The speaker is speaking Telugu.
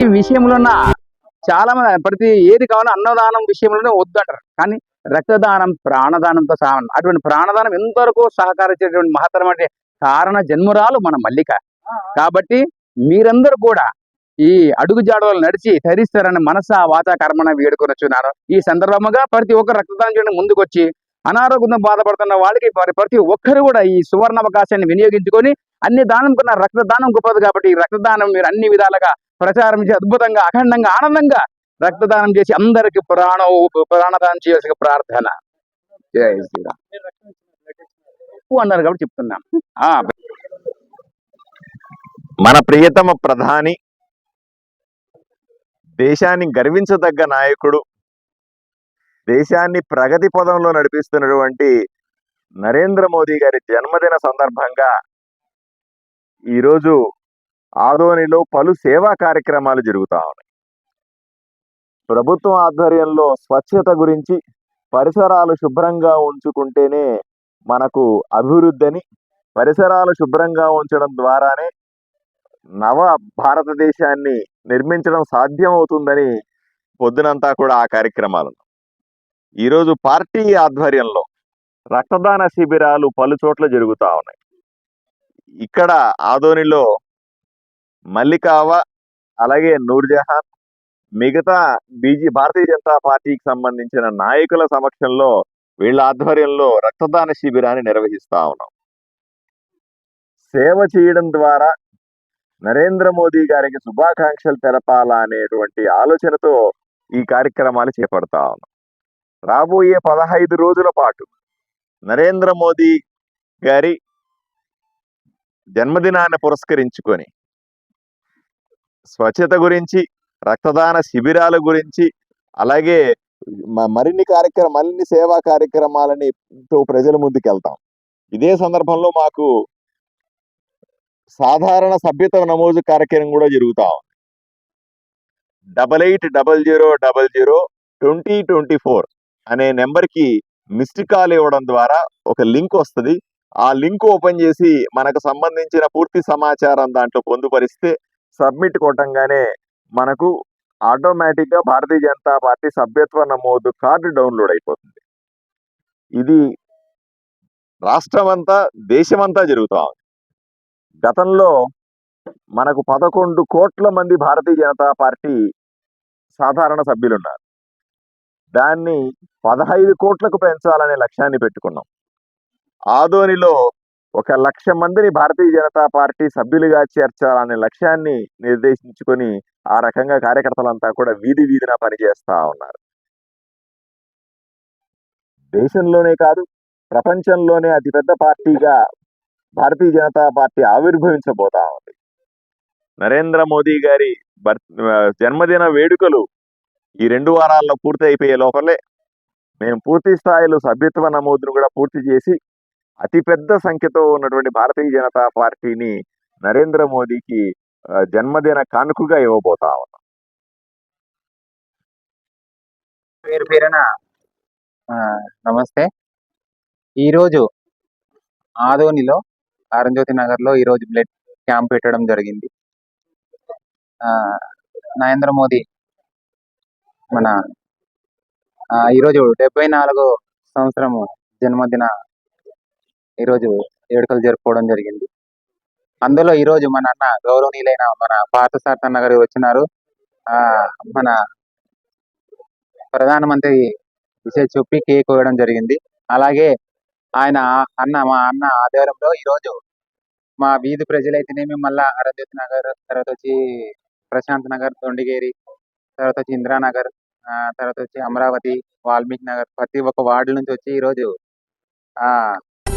ఈ విషయంలో చాలా మంది ప్రతి ఏది కావాలో అన్నదానం విషయంలోనే వద్దంటారు. కానీ రక్తదానం ప్రాణదానంతో సమానం అటువంటి ప్రాణదానం ఎంతవరకు సహకరించేటువంటి మహత్తరమైన కారణ జన్మురాలు మన మల్లిక. కాబట్టి మీరందరూ కూడా ఈ అడుగు జాడలు నడిచి ధరిస్తారని మనస వాచ కర్మణ వేడుకొనొచ్చున్నారు ఈ సందర్భంగా ప్రతి ఒక్కరు రక్తదానం చేయడం ముందుకొచ్చి అనారోగ్యంతో బాధపడుతున్న వాళ్ళకి ప్రతి ఒక్కరు కూడా ఈ సువర్ణ అవకాశాన్ని వినియోగించుకొని అన్ని దానం కన్నా రక్తదానం గొప్పది కాబట్టి ఈ రక్తదానం మీరు అన్ని విధాలుగా ప్రచారం చేసి అద్భుతంగా అఖండంగా ఆనందంగా రక్తదానం చేసి అందరికి ప్రాణ ప్రాణదానం చేయాల్సిన ప్రార్థన. జయ శ్రీరామ్. ఎక్కువ అన్నారు కాబట్టి చెప్తున్నాం మన ప్రియతమ ప్రధాని దేశాన్ని గర్వించదగ్గ నాయకుడు దేశాన్ని ప్రగతి పదంలో నడిపిస్తున్నటువంటి నరేంద్ర మోదీ గారి జన్మదిన సందర్భంగా ఈరోజు ఆదోనిలో పలు సేవా కార్యక్రమాలు జరుగుతూ ఉన్నాయి. ప్రభుత్వం ఆధ్వర్యంలో స్వచ్ఛత గురించి పరిసరాలు శుభ్రంగా ఉంచుకుంటేనే మనకు అభివృద్ధి అని పరిసరాలు శుభ్రంగా ఉంచడం ద్వారానే నవ భారతదేశాన్ని నిర్మించడం సాధ్యమవుతుందని పొద్దునంతా కూడా ఆ కార్యక్రమాలు ఈరోజు పార్టీ ఆధ్వర్యంలో రక్తదాన శిబిరాలు పలు చోట్ల జరుగుతూ ఉన్నాయి. ఇక్కడ ఆదోనిలో మల్లికావ అలాగే నూర్జహాన్ మిగతా బీజీ భారతీయ జనతా పార్టీకి సంబంధించిన నాయకుల సమక్షంలో వీళ్ళ ఆధ్వర్యంలో రక్తదాన శిబిరాన్ని నిర్వహిస్తా ఉన్నాం. సేవ చేయడం ద్వారా నరేంద్ర మోదీ గారికి శుభాకాంక్షలు తెలపాలా అనేటువంటి ఆలోచనతో ఈ కార్యక్రమాలు చేపడతా ఉన్నాం. రాబోయే పదహైదు రోజుల పాటు నరేంద్ర మోదీ గారి జన్మదినాన్ని పురస్కరించుకొని స్వచ్ఛత గురించి రక్తదాన శిబిరాల గురించి అలాగే మరిన్ని కార్యక్రమ మరిన్ని సేవా కార్యక్రమాలని ప్రజల ముందుకు వెళ్తాం ఇదే సందర్భంలో మాకు సాధారణ సభ్యత నమోదు కార్యక్రమం కూడా జరుగుతా ఉంది. Double eight double zero double zero twenty twenty four అనే నెంబర్కి మిస్డ్ కాల్ ఇవ్వడం ద్వారా ఒక లింక్ వస్తుంది. ఆ లింక్ ఓపెన్ చేసి మనకు సంబంధించిన పూర్తి సమాచారం దాంట్లో పొందుపరిస్తే సబ్మిట్ కొట్టంగానే మనకు ఆటోమేటిక్గా భారతీయ జనతా పార్టీ సభ్యత్వ నమోదు కార్డు డౌన్లోడ్ అయిపోతుంది. ఇది రాష్ట్రమంతా దేశమంతా జరుగుతూ ఉంది. గతంలో మనకు పదకొండు కోట్ల మంది భారతీయ జనతా పార్టీ సాధారణ సభ్యులు ఉన్నారు దాన్ని పదహైదు కోట్లకు పెంచాలనే లక్ష్యాన్ని పెట్టుకున్నాం. ఆదోనిలో ఒక లక్ష మందిని భారతీయ జనతా పార్టీ సభ్యులుగా చేర్చాలనే లక్ష్యాన్ని నిర్దేశించుకొని ఆ రకంగా కార్యకర్తలంతా కూడా వీధి వీధిన పనిచేస్తా ఉన్నారు. దేశంలోనే కాదు ప్రపంచంలోనే అతిపెద్ద పార్టీగా భారతీయ జనతా పార్టీ ఆవిర్భవించబోతా ఉంది. నరేంద్ర మోదీ గారి బర్- జన్మదిన వేడుకలు ఈ రెండు వారాల్లో పూర్తి అయిపోయే లోపలే మేము పూర్తి స్థాయిలో సభ్యత్వ నమోదును కూడా పూర్తి చేసి అతిపెద్ద సంఖ్యతో ఉన్నటువంటి భారతీయ జనతా పార్టీని నరేంద్ర మోదీకి జన్మదిన కానుకగా ఇవ్వబోతా ఉన్నాం. పేరు పేరున ఆ, నమస్తే. ఈరోజు ఆదోనిలో ఆరంజ్యోతి నగర్లో ఈరోజు బ్లడ్ క్యాంప్ పెట్టడం జరిగింది. ఆ, నరేంద్ర మోదీ మన ఈరోజు డెబ్బై నాలుగో సంవత్సరము జన్మదిన ఈరోజు వేడుకలు జరుపుకోవడం జరిగింది. అందులో ఈరోజు మన అన్న గౌరవనీయులైన మన పార్థసారథి అన్న గారు వచ్చినారు. ఆ మన ప్రధానమంత్రి విషయం చెప్పి కేక్ వేయడం జరిగింది. అలాగే ఆయన అన్న మా అన్న ఆధ్వర్యంలో ఈరోజు మా వీధి ప్రజలైతేనేమి మళ్ళా అరజ్యోతి నగర్ తర్వాత వచ్చి ప్రశాంత్ నగర్ తొండిగేరి తర్వాత వచ్చి ఇందిరానగర్ తర్వాత వచ్చి అమరావతి వాల్మీకి నగర్ ప్రతి ఒక్క వార్డు నుంచి వచ్చి ఈరోజు ఆ